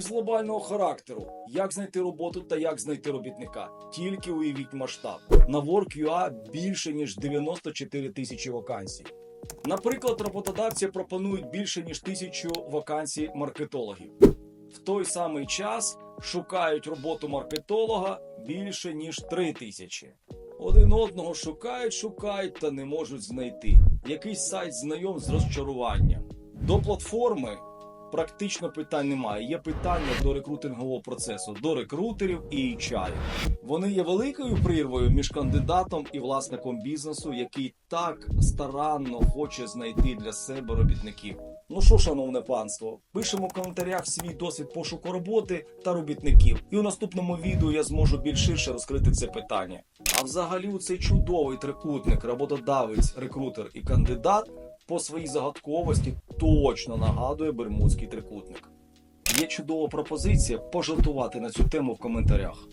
з глобального характеру. Як знайти роботу та як знайти робітника. Тільки уявіть масштаб. На Work.ua більше ніж 94 тисячі вакансій. Наприклад, роботодавці пропонують більше ніж тисячу вакансій маркетологів. В той самий час шукають роботу маркетолога більше ніж три тисячі. Один одного шукають, шукають та не можуть знайти. Якийсь сайт знайом з розчаруванням. До платформи практично питань немає. Є питання до рекрутингового процесу, до рекрутерів і HR. Вони є великою прірвою між кандидатом і власником бізнесу, який так старанно хоче знайти для себе робітників. Ну що, шановне панство, пишемо в коментарях свій досвід пошуку роботи та робітників, і у наступному відео я зможу більш ширше розкрити це питання. А взагалі, цей чудовий трикутник, роботодавець, рекрутер і кандидат по своїй загадковості точно нагадує Бермудський трикутник. Є чудова пропозиція пожартувати на цю тему в коментарях.